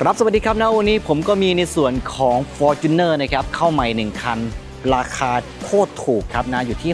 ครับสวัสดีครับนะวันนี้ผมก็มีในส่วนของ Fortuner นะครับเข้าใหม่ 1 คัน ราคาโคตรถูกครับนะอยู่ที่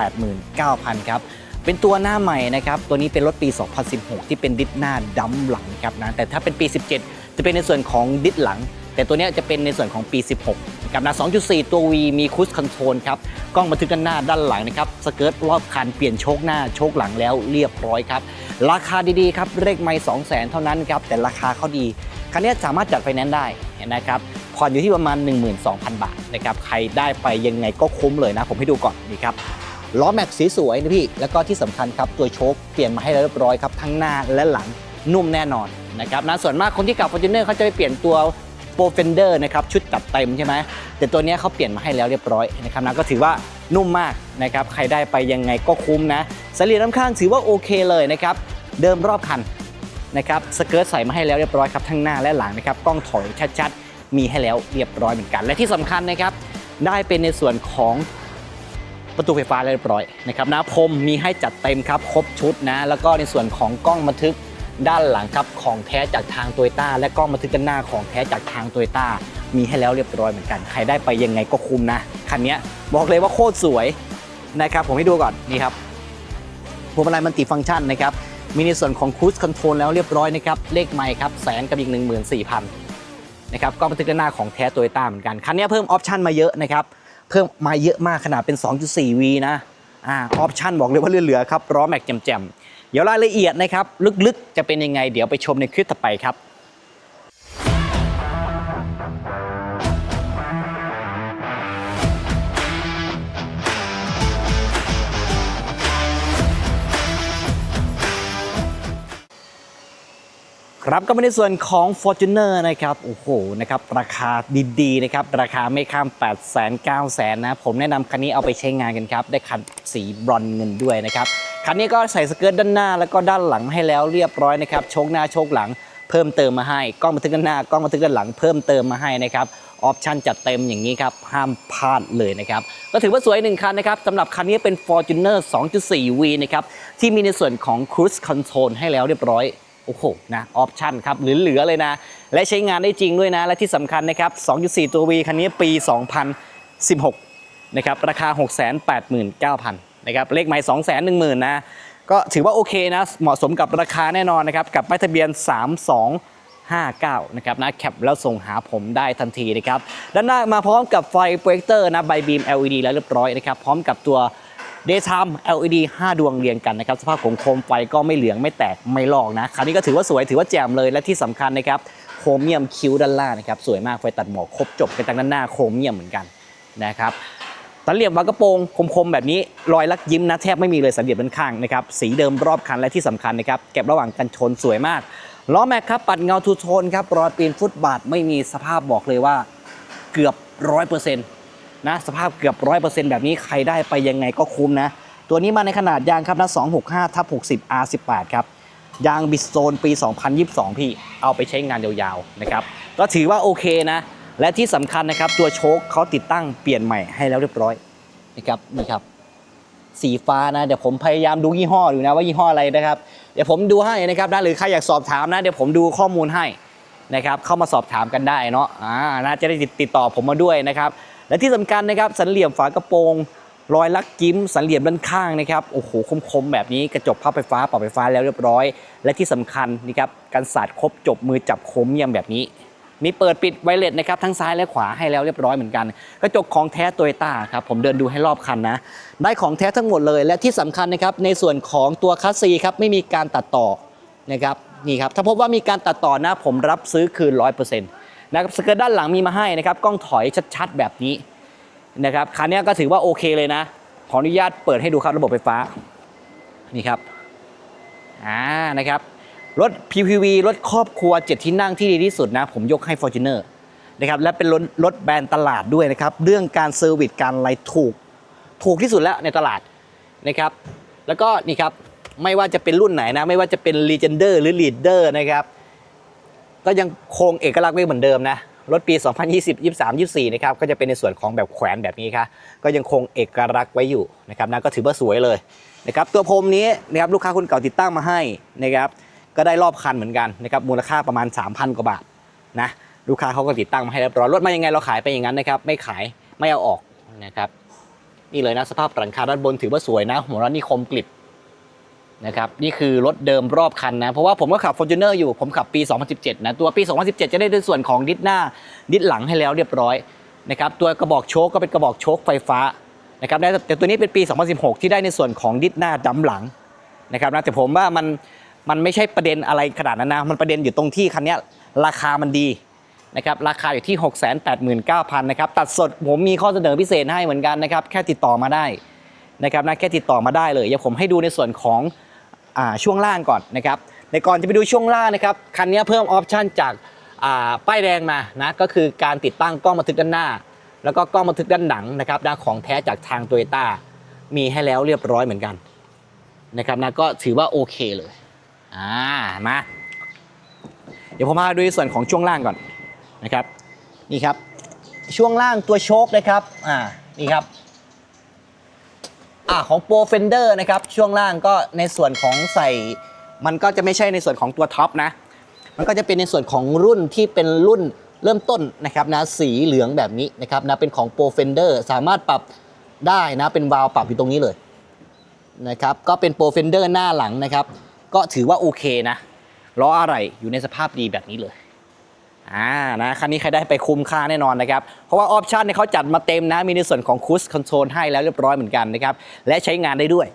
689,000 ครับ เป็นตัวหน้าใหม่นะครับ ตัวนี้เป็นรถปี 2016 ที่เป็นดิสหน้าดัมหลังครับนะแต่ถ้าเป็นปี 17 จะเป็นในส่วนของดิสหลัง แต่ตัวนี้จะเป็นในส่วนของปี 16นะครับนะ2.4 ตัว V มีคู i คอนโทรลครับกล้องบันทึกด้านหน้าด้านหลังนะครับสเกิร์ตรอบคันเปลี่ยนโชคหน้าโชคหลังแล้วเรียบร้อยครับราคาดีๆครับเลขไม่2 0 0 0 0 0 เท่านั้นครับแต่ราคาเขาดี คันนี้สามารถจัดไฟแนนซ์ได้นะครับผ่อนอยู่ที่ประมาณ 12,000 บาทนะครับใครได้ไปยังไงก็คุ้มเลยนะ ผมให้ดูก่อนนี่ครับล้อแม็กสีสวยนะพี่ แล้วก็ที่สำคัญครับตัวโชคเปลี่ยนมาให้เรียบร้อยครับทั้งหน้าและหลังนุ่มแน่นอนนะครับนะส่วนมากคนที่ขับ Fortuner เขาจะไปเปลี่ยนตัวโปรเฟนเดอร์นะครับชุดจัดเต็มใช่ไหมแต่ตัวนี้เขาเปลี่ยนมาให้แล้วเรียบร้อยนะครับนะก็ถือว่านุ่มมากนะครับใครได้ไปยังไงก็คุ้มนะสลีน้ำข้างถือว่าโอเคเลยนะครับเดิมรอบคัน นะครับสเกิร์ตใส่มาให้แล้วเรียบร้อยครับทั้งหน้าและหลังนะครับกล้องถอยชัดๆ มีให้แล้วเรียบร้อยเหมือนกัน และที่สำคัญนะครับได้เป็นในส่วนของประตูไฟฟ้าเรียบร้อยนะครับนะพรมมีให้จัดเต็มครับครบชุดนะแล้วก็ในส่วนของกล้องบันทึกด้านหลังครับของแท้จากทางโตโยต้าและกล้องบันทึกด้านหน้าของแท้จากทางโตโยต้ามีให้แล้วเรียบร้อยเหมือนกัน ใครได้ไปยังไงก็คุ้มนะคันนี้บอกเลยว่าโคตรสวยนะครับผมให้ดูก่อนนี่ครับพวงมาลัยมันติฟังก์ชันนะครับ มีในส่วนของ cruise control แล้วเรียบร้อยนะครับ เลขไมค์ครับแสนกับอีก 14,000นะครับก็บันทึกด้านหน้าของแท้โตโยต้าเหมือนกัน คันนี้เพิ่มออปชันมาเยอะนะครับ เพิ่มมาเยอะมากขนาดเป็น 2.4V นะอ่าออปชันบอกเลยว่าเหลือๆครับล้อแม็กแจ่มๆเดี๋ยวรายละเอียดนะครับ ลึกๆ จะเป็นยังไง เดี๋ยวไปชมในคลิปต่อไปครับ ครับก็มาในส่วนของ Fortuner นะครับโอ้โหนะครับราคาดีๆนะครับราคาไม่ข้าม8 0 0 0 0 0 9 0 0 0นะผมแนะนำคันนี้เอาไปใช้งานกันครับ ได้คันสีบรอนเงินด้วยนะครับคันนี้ก็ใส่สเกิร์ตด้านหน้าแล้วก็ด้านหลังให้แล้วเรียบร้อยนะครับโชคหน้าโชคหลังเพิ่มเติมมาให้กล้องบันทึกด้านหน้ากล้องบันทึกด้านหลังเพิ่มเติมมาให้นะครับออปชันจัดเต็มอย่างนี้ครับห้ามพลาดเลยนะครับก็ถือว่าสวยหนึ่งคันนะครับสำหรับคันนี้เป็น Fortuner 2.4V นะครับที่มีในส่วนของ Cruise Control ให้แล้วเรียบร้อย โอ้โหนะออปชั่นครับเหลือๆเลยนะ และใช้งานได้จริงด้วยนะ และที่สำคัญนะครับ 2.4 ตัว V คันนี้ปี 2016 นะครับ ราคา 689,000 นะครับ เลขหมาย210,000 นะ ก็ถือว่าโอเคนะ เหมาะสมกับราคาแน่นอนนะครับ กับป้ายทะเบียน 3259 นะครับนะแคปแล้วส่งหาผมได้ทันทีนะครับ ด้านหน้ามาพร้อมกับไฟโปรเจคเตอร์นะใบบีม LED แล้วเรียบร้อยนะครับ พร้อมกับตัว Daytime LED 5 ดวงเรียงกันนะครับ สภาพของโคมไฟก็ไม่เหลืองไม่แตกไม่ลอกนะคันนี้ก็ถือว่าสวยถือว่าแจ่มเลยและที่สำคัญนะครับโครเมียมคิ้วด้านล่างนะครับสวยมากไฟตัดหมอกครบจบกันทางด้านหน้าโครเมียมเหมือนกันนะครับสันเหลี่ยมวางกระโปรงคมๆแบบนี้รอยลักยิ้มนะแทบไม่มีเลยสันเหลี่ยมด้านข้างนะครับสีเดิมรอบคันและที่สำคัญนะครับเก็บระหว่างกันชนสวยมากล้อแม็กครับปัดเงาทูโทนครับรอยปีนฟุตบาทไม่มีสภาพบอกเลยว่าเกือบร้อยเปอร์เซ็นต์ นะสภาพเกือบร้อยเปอร์เซ็นต์แบบนี้ใครได้ไปยังไงก็คุ้มนะ ตัวนี้มาในขนาดยางครับนะ265ทับ60 R18 ครับยางบิสโซนปี 2022 พี่เอาไปใช้งานยาวๆนะครับก็ถือว่าโอเคนะ และที่สำคัญนะครับตัวโชคเขาติดตั้งเปลี่ยนใหม่ให้แล้วเรียบร้อยนะครับนี่ครับสีฟ้านะ เดี๋ยวผมพยายามดูยี่ห้อดูนะว่ายี่ห้ออะไรนะครับ เดี๋ยวผมดูให้นะครับนะหรือใครอยากสอบถามนะ เดี๋ยวผมดูข้อมูลให้นะครับเข้ามาสอบถามกันได้เนาะอ่าน่าจะได้ติดต่อผมมาด้วยนะครับ และที่สำคัญนะครับสันเหลี่ยมฝากระโปรงรอยลักกิ้มสันเหลี่ยมด้านข้างนะครับโอ้โหคมๆแบบนี้กระจกพับไฟฟ้าปรับไฟฟ้าแล้วเรียบร้อย และที่สำคัญนี่ครับกันสาดครบจบมือจับคมเยี่ยมแบบนี้ มีเปิดปิดไวเลสนะครับทั้งซ้ายและขวาให้แล้วเรียบร้อยเหมือนกัน กระจกของแท้โตโยต้าครับผมเดินดูให้รอบคันนะ ได้ของแท้ทั้งหมดเลย และที่สำคัญนะครับในส่วนของตัวคัสซีครับไม่มีการตัดต่อนะครับนี่ครับถ้าพบว่ามีการตัดต่อนะผมรับซื้อคืน100%น นะครับสเกิร์ตด้านหลังมีมาให้นะครับกล้องถอยชัดๆแบบนี้นะครับคันนี้ก็ถือว่าโอเคเลยนะ ขออนุญาตเปิดให้ดูครับระบบไฟฟ้านี่ครับอ่านะครับรถ PPV รถครอบครัว 7 ที่นั่งที่ดีที่สุดนะ ผมยกให้ Fortuner นะครับและเป็นรถรถแบรนด์ตลาดด้วยนะครับ เรื่องการเซอร์วิสการอะไรถูก ถูกที่สุดแล้วในตลาดนะครับ แล้วก็นี่ครับ ไม่ว่าจะเป็นรุ่นไหนนะ ไม่ว่าจะเป็น Legender หรือ Leader นะครับ ก็ยังคงเอกลักษณ์ไว้เหมือนเดิมนะรถปี 2020 23 24 นะครับ ก็จะเป็นในส่วนของแบบแขวนแบบนี้ครับก็ยังคงเอกลักษณ์ไว้อยู่นะครับนะก็ถือว่าสวยเลยนะครับตัวพรมนี้นะครับลูกค้าคนเก่าติดตั้งมาให้นะครับก็ได้รอบคันเหมือนกันนะครับมูลค่าประมาณ 3,000 กว่าบาทนะลูกค้าเขาก็ติดตั้งมาให้เรียบร้อยรถมายังไงเราขายไปอย่างนั้นนะครับไม่ขายไม่เอาออกนะครับนี่เลยนะสภาพหลังคาด้านบนถือว่าสวยนะหัวรัดนี่คมกริบ นะครับนี่คือรถเดิมรอบคันนะ เพราะว่าผมก็ขับ Fortuner อยู่ผมขับปี 2017 นะ ตัวปี 2017 จะได้ในส่วนของดิสหน้า ดิสหลังให้แล้วเรียบร้อยนะครับตัวกระบอกโชคก็เป็นกระบอกโชคไฟฟ้านะครับแต่ตัวนี้เป็นปี 2016 ที่ได้ในส่วนของดิสหน้าดำหลังนะครับนะแต่ผมว่ามันมันไม่ใช่ประเด็นอะไรขนาดนั้นนะมันประเด็นอยู่ตรงที่คันนี้ราคามันดีนะครับราคาอยู่ที่ 689,000นะครับตัดสดผมมีข้อเสนอพิเศษให้เหมือนกันนะครับแค่ติดต่อมาได้ นะครับนะแค่ติดต่อมาได้เลยเดี๋ยวผมให้ดูในส่วนของอาช่วงล่างก่อนนะครับในก่อนจะไปดูช่วงล่างนะครับคันนี้เพิ่มออปชันจากอ่าป้ายแดงมานะก็คือการติดตั้งกล้องบันทึกด้านหน้า แล้วก็กล้องบันทึกด้านหลังนะครับนะของแท้จากทางโตโยต้ามีให้แล้วเรียบร้อยเหมือนกันนะครับนะก็ถือว่าโอเคเลยอ่ามาเดี๋ยวผมมาดูในส่วนของช่วงล่างก่อนนะครับนี่ครับช่วงล่างตัวโชคนะครับอ่านี่ครับ อ่าของโปรเฟนเดอร์นะครับช่วงล่างก็ในส่วนของใส่ มันก็จะไม่ใช่ในส่วนของตัวท็อปนะ มันก็จะเป็นในส่วนของรุ่นที่เป็นรุ่นเริ่มต้นนะครับนะสีเหลืองแบบนี้นะครับนะเป็นของโปรเฟนเดอร์สามารถปรับได้นะเป็นวาล์วปรับอยู่ตรงนี้เลยนะครับก็เป็นโปรเฟนเดอร์หน้าหลังนะครับ ก็ถือว่าโอเคนะล้ออะไรอยู่ในสภาพดีแบบนี้เลย อ่านะคันนี้ใครได้ไปคุ้มค่าแน่นอนนะครับ เพราะว่าออปชันเนี่ยเขาจัดมาเต็มนะ มีในส่วนของคูสคอนโซลให้แล้วเรียบร้อยเหมือนกันนะครับ และใช้งานได้ด้วย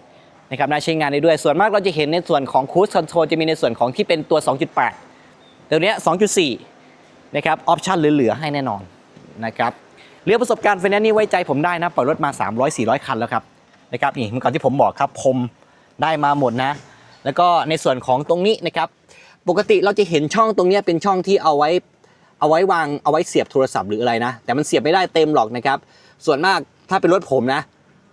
นะครับนะใช้งานได้ด้วย ส่วนมากเราจะเห็นในส่วนของคูสคอนโซลจะมีในส่วนของที่เป็นตัว 2.8 ตัวเนี้ย2.4 นะครับ ออปชันเหลือๆให้แน่นอนนะครับเรื่องประสบการณ์ไฟแนนซ์นี่ไว้ใจผมได้นะปล่อยรถมา 300-400 คันแล้วครับนะครับนี่เมื่อก่อนที่ผมบอกครับผมได้มาหมดนะ แล้วก็ในส่วนของตรงนี้นะครับ ปกติเราจะเห็นช่องตรงนี้เป็นช่องที่เอาไว้ เอาไว้วางเอาไว้เสียบโทรศัพท์หรืออะไรนะ แต่มันเสียบไม่ได้เต็มหรอกนะครับ ส่วนมากถ้าเป็นรถผมนะ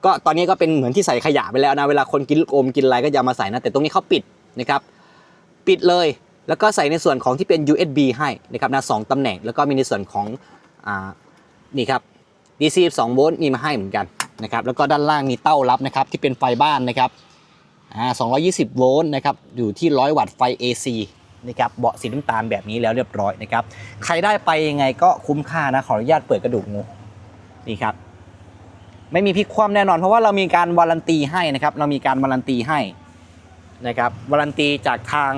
ก็ตอนนี้ก็เป็นเหมือนที่ใส่ขยะไปแล้วนะ เวลาคนกินลูกอมกินอะไรก็จะมาใส่นะ แต่ตรงนี้เขาปิดนะครับ ปิดเลย แล้วก็ใส่ในส่วนของที่เป็น USB ให้นะครับนะสองตำแหน่ง แล้วก็มีในส่วนของอ่านี่ครับ DC 2โวลต์มีมาให้เหมือนกันนะครับ แล้วก็ด้านล่างมีเต้ารับนะครับที่เป็นไฟบ้านนะครับอ่า220โวลต์นะครับ อยู่ที่ 100 วัตต์ไฟ AC นะครับเบาะสีน้ำตาลแบบนี้แล้วเรียบร้อยนะครับใครได้ไปยังไงก็คุ้มค่านะขออนุญาตเปิดกระดูกงูนี่ครับไม่มีพลิกคว่ำแน่นอน เพราะว่าเรามีการวารันตีให้นะครับ เรามีการวารันตีให้นะครับวารันตีจากทาง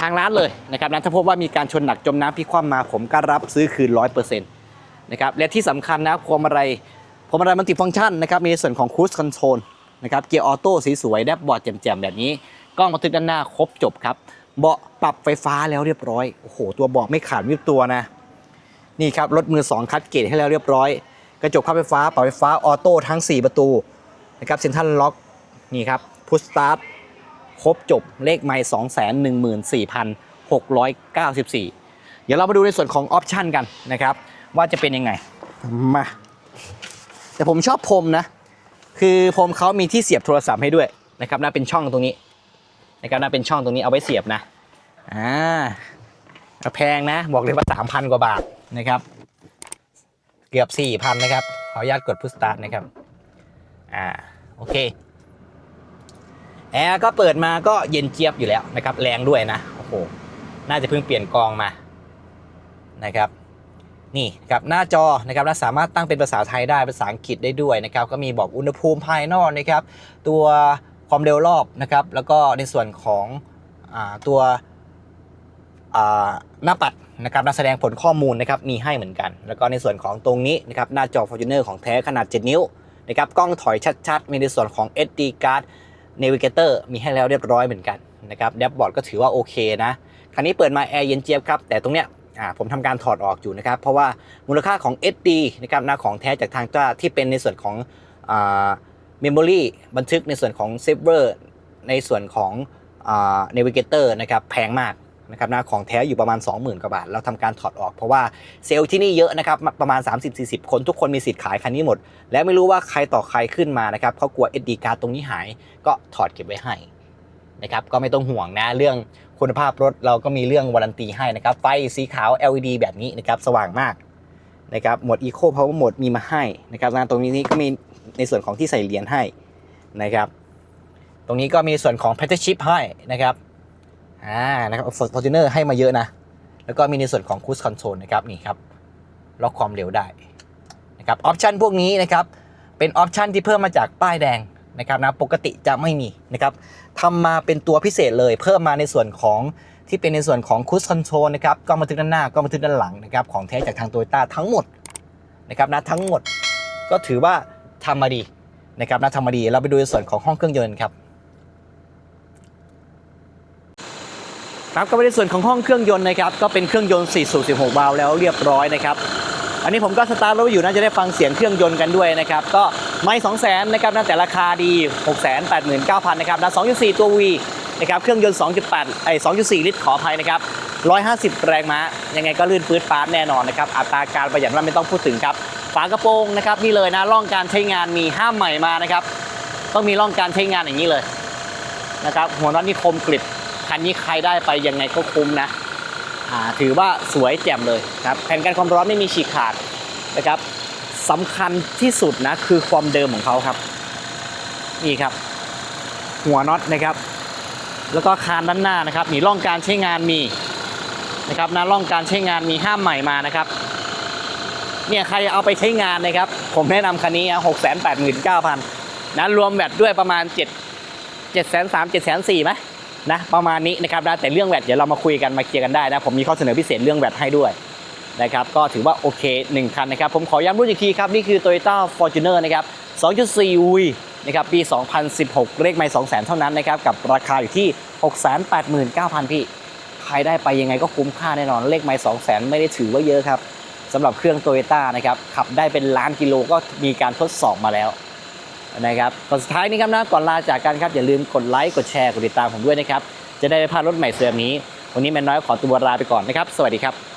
ทางร้านเลยนะครับนถ้าพบว่ามีการชนหนักจมน้ำพลิกคว่ำมาผมก็รับซื้อคืน100%นต์นะครับและที่สำคัญนะพวงมาลัยพวงมาลัยมันติฟังก์ชันนะครับมีในส่วนของคู i คอนโซลนะครับเกียร์ออโต้สีสวยแดบบอร์ดแจ่มๆแบบนี้ กล้องบันทึกด้านหน้าครบจบครับ เบาะปรับไฟฟ้าแล้วเรียบร้อย โอ้โห ตัวเบาะไม่ขาดวิบตัวนะ นี่ครับรถมือ 2 คัดเกตให้แล้วเรียบร้อย กระจกพับไฟฟ้าปรับไฟฟ้าออโต้ทั้ง 4 ประตูนะครับเซ็นทรัลล็อกนี่ครับพุชสตาร์ทครบจบเลขไม่214,694เดี๋ยวเรามาดูในส่วนของออปชันกันนะครับ ว่าจะเป็นยังไงมาแต่ผมชอบพรมนะ คือผมเขามีที่เสียบโทรศัพท์ให้ด้วยนะครับน่าเป็นช่องตรงนี้ นะครับน่าเป็นช่องตรงนี้เอาไว้เสียบนะอ่าแพงนะ บอกเลยว่าสามพันกว่าบาทนะครับ เกือบสี่พันนะครับ ขออนุญาตกดพุชสตาร์ทนะครับอ่าโอเคแอร์ก็เปิดมาก็เย็นเจี๊ยบอยู่แล้วนะครับ แรงด้วยนะโอ้โหน่าจะเพิ่งเปลี่ยนกองมานะครับ นี่ครับหน้าจอนะครับและสามารถตั้งเป็นภาษาไทยได้ภาษาอังกฤษได้ด้วยนะครับ ก็มีบอกอุณหภูมิภายนอกนะครับ ตัว ความเร็วรอบนะครับ แล้วก็ในส่วนของอตัวหน้าปัดนะครับนักแสดงผลข้อมูลนะครับมีให้เหมือนกัน แล้วก็ในส่วนของตรงนี้นะครับหน้าจอ Fortuner ของแท้ขนาด 7 นิ้วนะครับกล้องถอยชัดๆ มีในส่วนของ SD card Navigator มีให้แล้วเรียบร้อยเหมือนกันนะครับแดชบอร์ดก็ถือว่าโอเคนะ คันนี้เปิดมาแอร์เย็นเจี๊ยบครับ แต่ตรงเนี้ยผมทำการถอดออกอยู่นะครับ เพราะว่ามูลค่าของ SD นะครับหน้าของแท้จากทางเจ้าที่เป็นในส่วนของอ เมมโมรีบันทึกในส่วนของเซฟเวอร์ในส่วนของอ่า Navigator นะครับแพงมากนะครับน้าของแท้อยู่ประมาณ 20,000 กว่าบาท เราทำการถอดออกเพราะว่าเซลล์ที่นี่เยอะนะครับ ประมาณ 30-40 คนทุกคนมีสิทธิ์ขายคันนี้หมด และไม่รู้ว่าใครต่อใครขึ้นมานะครับเขากลัว SD card ตรงนี้หาย ก็ถอดเก็บไว้ให้นะครับก็ไม่ต้องห่วงนะเรื่องคุณภาพรถเราก็มีเรื่องวารันตีให้นะครับ ไฟสีขาว LED แบบนี้นะครับสว่างมากนะครับหมด Eco Power Mode มีมาให้นะครับนะตรงนี้ก็มี ในส่วนของที่ใส่เหรียญให้นะครับ ตรงนี้ก็มีส่วนของ p a t c h Chip ให้นะครับอ่านะครับ Fortuner ให้มาเยอะนะ แล้วก็มีในส่วนของ Cruise Control นะครับนี่ครับล็อกความเร็วได้นะครับออปชันพวกนี้นะครับเป็นออปชันที่เพิ่มมาจากป้ายแดงนะครับนะปกติจะไม่มีนะครับทำมาเป็นตัวพิเศษเลยเพิ่มมาในส่วนของที่เป็นในส่วนของ Cruise Control นะครับกล้องบันทึกด้านหน้ากล้องบันทึกด้านหลังนะครับของแท้จากทาง Toyota ทั้งหมดนะครับนะทั้งหมดก็ถือว่า ทำมาดีนะครับนะทำมาดีเราไปดูในส่วนของห้องเครื่องยนต์ครับครับก็ในส่วนของห้องเครื่องยนต์นะครับก็เป็นเครื่องยนต์4สูบ16 วาล์วแล้วเรียบร้อยนะครับอันนี้ผมก็สตาร์ทรถอยู่น่าจะได้ฟังเสียงเครื่องยนต์กันด้วยนะครับก็ไม่2 0 0 0 0นนะครับนะแต่ราคาดี 6 8 9 0 0 0นะครับนะ2.4 ตัว V นะครับเครื่องยนต์ 2.8ไอ้2.4 ลิตรขออภัยนะครับ 150 แรงม้า ยังไงก็ลื่นปื๊ดปาแน่นอนนะครับ อัตราการประหยัดน้ำไม่ต้องพูดถึงครับ ฝากระโปรงนะครับนี่เลยนะร่องการใช้งานมีห้ามใหม่มานะครับ ต้องมีร่องการใช้งานอย่างนี้เลยนะครับ หัวน็อตนี่คมกริบคันนี้ใครได้ไปยังไงก็คุ้มนะอ่าถือว่าสวยแจ่มเลยครับแผ่นกันความร้อนไม่มีฉีกขาดนะครับสำคัญที่สุดนะคือความเดิมของเขาครับนี่ครับ หัวน็อตนะครับ แล้วก็คานด้านหน้านะครับนี่ร่องการใช้งานมี นะครับนะร่องการใช้งานมีห้ามใหม่มานะครับ เนี่ยใครเอาไปใช้งานนะครับ ผมแนะนำคันนี้หกแสนแปดหมื่นเก้าพันนะรวมแบตด้วยประมาณ7 7 3 0 0 0 7 4 0 0 0ไหมนะประมาณนี้นะครับนะแต่เรื่องแวดเดี๋ยวเรามาคุยกันมาเคลียร์กันได้นะ ผมมีข้อเสนอพิเศษเรื่องแวดให้ด้วยนะครับก็ถือว่าโอเค 1 คันนะครับ ผมขอย้ำรุ่นอีกทีครับ นี่คือ Toyota Fortuner นะครับ 2.4 V นะครับปี 2016 เลขไม่ 200,000 เท่านั้นนะครับ กับราคาอยู่ที่ 689,000 พี่ ใครได้ไปยังไงก็คุ้มค่าแน่นอนเลขไม้สองแสนไม่ได้ถือว่าเยอะครับสำหรับเครื่องโตโยต้านะครับขับได้เป็นล้านกิโลก็มีการทดสอบมาแล้วนะครับก่อนสุดท้ายนี้ครับนะก่อนลาจากกันครับอย่าลืมกดไลค์กดแชร์กดติดตามผมด้วยนะครับจะได้ไม่พลาดรถใหม่เสือมนี้ วันนี้แมนน้อยขอตัวลาไปก่อนนะครับ สวัสดีครับ